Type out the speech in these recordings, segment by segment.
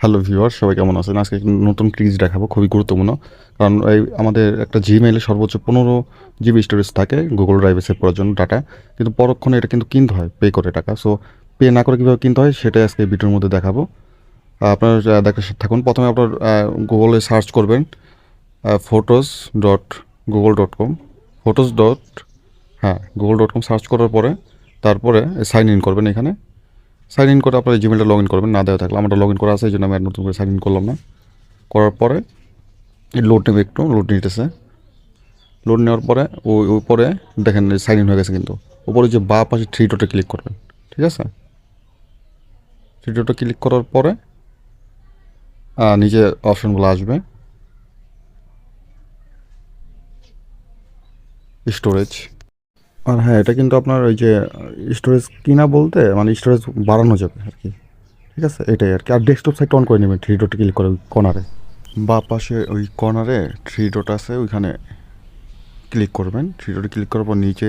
Hello viewer সবাই কেমন আছেন? আজকে নতুন ক্রিজ দেখাবো খুবই গুরুত্বপূর্ণ। কারণ এই আমাদের একটা জিমেইলে সর্বোচ্চ পনেরো জিবি স্টোরেজ থাকে গুগল ড্রাইভে সেভ করার জন্য ডাটা কিন্তু পরক্ষণে এটা কিন্তু কিনতে হয় পে করে টাকা। সো পে না করে কীভাবে কিনতে হয় সেটাই আজকে ভিডিওর মধ্যে দেখাবো। আপনার আহ, দেখতে থাকুন। প্রথমে আপনার গুগলে সার্চ করবেন photos dot Google dot com photos dot হ্যাঁ গুগল ডট কম সার্চ করার পরে তারপরে সাইন ইন করবেন এখানে। সাইন ইন করে আপনার জিমেলটা লগ ইন করবেন, না দেওয়া থাকলে আমারটা লগ ইন করা আছে, এই জন্য আমি আর নতুন করে সাইন ইন করলাম না। করার পরে লোড নেবে একটু লোড নিতেছে। লোড নেওয়ার পরে ওই উপরে দেখেন সাইন ইন হয়ে গেছে কিন্তু। উপরে যে বা পাশে থ্রি ডটে ক্লিক করবেন, ঠিক আছে? থ্রি ডটে ক্লিক করার পরে নিচে অপশনগুলো আসবে। স্টোরেজ আর হ্যাঁ এটা কিন্তু আপনার ওই যে স্টোরেজ কিনা বলতে মানে স্টোরেজ বাড়ানো যাবে আর কি। ঠিক আছে? এটাই আর কি। আর ডেস্কটপ সাইট অন করে নেবেন থ্রি ডটে ক্লিক করে ওই কর্নারে বা পাশে ওই কর্নারে থ্রি ডট আছে, ওইখানে ক্লিক করবেন। থ্রি ডটে ক্লিক করার পর নিচে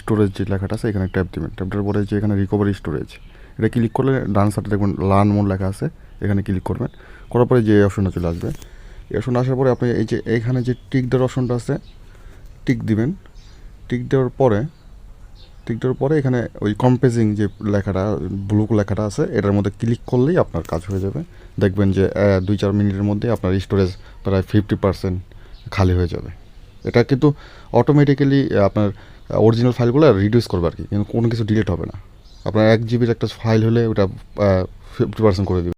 স্টোরেজ যে লেখাটা আছে, এখানে ট্যাপ দিবেন। ট্যাপ দেওয়ার পরে যে এখানে রিকভারি স্টোরেজ এটা ক্লিক করলে ডান সাইডে দেখবেন লার্ন মোড লেখা আছে, এখানে ক্লিক করবেন। করার পরে যে অপশনটা চলে আসবে। এই অপশন আসার পরে আপনি এই যে, এখানে যে টিক দেওয়ার অপশনটা আছে টিক দিবেন। টিক দেওয়ার পরে, টিক দেওয়ার পরে এখানে ওই কম্পেজিং যে লেখাটা ব্লু লেখাটা আছে, এটার মধ্যে ক্লিক করলেই আপনার কাজ হয়ে যাবে। দেখবেন যে দুই চার মিনিটের মধ্যে আপনার স্টোরেজ প্রায় ফিফটি পার্সেন্ট খালি হয়ে যাবে। এটা কিন্তু অটোমেটিক্যালি আপনার অরিজিনাল ফাইলগুলো রিডিউস করবে আর কি। কিন্তু কোনো কিছু ডিলিট হবে না। আপনার এক জিবির একটা ফাইল হলে ওটা ফিফটি পার্সেন্ট করে দিবে।